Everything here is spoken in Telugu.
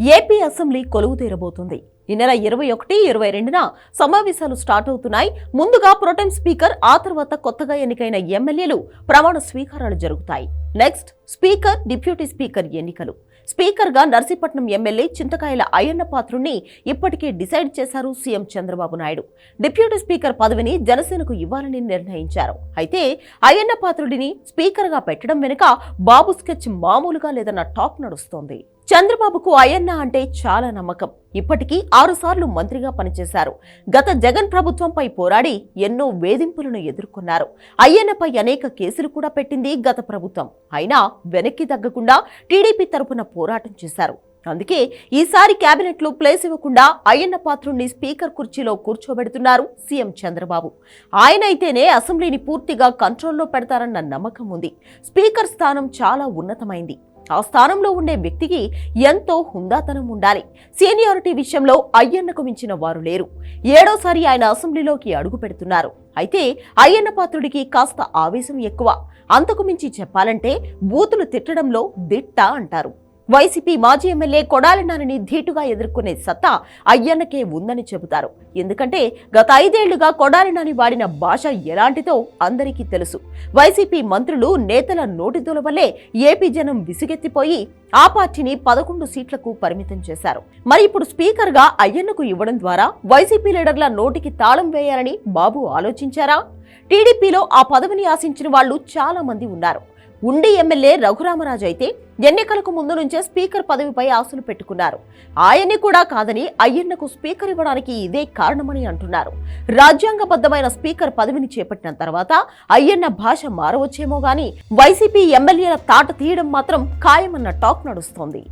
ఏపీ అసెంబ్లీ కొలువు తీరబోతుంది ఈ నెల ఇరవై ఒకటి ఇరవై రెండున సమావేశాలు స్టార్ట్ అవుతున్నాయి. ముందుగా ప్రోటెం స్పీకర్ ఆ తర్వాత కొత్తగా ఎన్నికైన ఎమ్మెల్యేలు ప్రమాణ స్వీకారాలు జరుగుతాయి. నెక్స్ట్ స్పీకర్ డిప్యూటీ స్పీకర్ ఎన్నికలు. స్పీకర్గా నర్సీపట్నం ఎమ్మెల్యే చింతకాయల అయ్యన్న పాత్రుణ్ణి ఇప్పటికే డిసైడ్ చేశారు CM Chandrababu Naidu. Deputy speaker పదవిని జనసేనకు ఇవ్వాలని నిర్ణయించారు. అయితే అయ్యన్న పాత్రుడిని స్పీకర్గా పెట్టడం వెనుక బాబు స్కెచ్ మామూలుగా లేదన్న టాక్ నడుస్తోంది. చంద్రబాబుకు అయ్యన్న అంటే చాలా నమ్మకం. ఇప్పటికీ ఆరుసార్లు మంత్రిగా పనిచేశారు. గత జగన్ ప్రభుత్వంపై పోరాడి ఎన్నో వేధింపులను ఎదుర్కొన్నారు. అయ్యన్నపై అనేక కేసులు కూడా పెట్టింది గత ప్రభుత్వం. అయినా వెనక్కి తగ్గకుండా టీడీపీ తరపున పోరాటం చేశారు. అందుకే ఈసారి కేబినెట్లో ప్లేస్ ఇవ్వకుండా అయ్యన్న పాత్రుణ్ణి స్పీకర్ కుర్చీలో కూర్చోబెడుతున్నారు సీఎం చంద్రబాబు. ఆయన అయితేనే అసెంబ్లీని పూర్తిగా కంట్రోల్లో పెడతారన్న నమ్మకం ఉంది. స్పీకర్ స్థానం చాలా ఉన్నతమైంది. ఆ స్థానంలో ఉండే వ్యక్తికి ఎంతో హుందాతనం ఉండాలి. సీనియారిటీ విషయంలో అయ్యన్నకు మించిన వారు లేరు. ఏడోసారి ఆయన అసెంబ్లీలోకి అడుగు పెడుతున్నారు. అయితే అయ్యన్న పాత్రుడికి కాస్త ఆవేశం ఎక్కువ. అంతకు మించి చెప్పాలంటే బూతులు తిట్టడంలో దిట్ట అంటారు. వైసీపీ మాజీ ఎమ్మెల్యే కొడాలి నానిని ధీటుగా ఎదుర్కొనే సత్తా అయ్యన్నకే ఉందని చెబుతారు. ఎందుకంటే గత ఐదేళ్ళుగా కొడాలి నాని వాడిన భాష ఎలాంటిదో అందరికీ తెలుసు. వైసీపీ మంత్రులు నేతల నోటిదోల వల్లే ఏపీ జనం విసుగెత్తిపోయి ఆ పార్టీని పదకొండు సీట్లకు పరిమితం చేశారు. మరి ఇప్పుడు స్పీకర్గా అయ్యన్నకు ఇవ్వడం ద్వారా వైసీపీ లీడర్ల నోటికి తాళం వేయాలని బాబు ఆలోచించారా? టీడీపీలో ఆ పదవిని ఆశించిన వాళ్ళు చాలా మంది ఉన్నారు. ఉండి ఎమ్మెల్యే రఘురామరాజు అయితే ఎన్నికలకు ముందు నుంచే స్పీకర్ పదవిపై ఆశలు పెట్టుకున్నారు. ఆయన్ని కూడా కాదని అయ్యన్నకు స్పీకర్ ఇవ్వడానికి ఇదే కారణమని అంటున్నారు. రాజ్యాంగబద్ధమైన స్పీకర్ పదవిని చేపట్టిన తర్వాత అయ్యన్న భాష మారవచ్చేమో గాని వైసీపీ ఎమ్మెల్యేల తాట తీయడం మాత్రం ఖాయమన్న టాక్ నడుస్తోంది.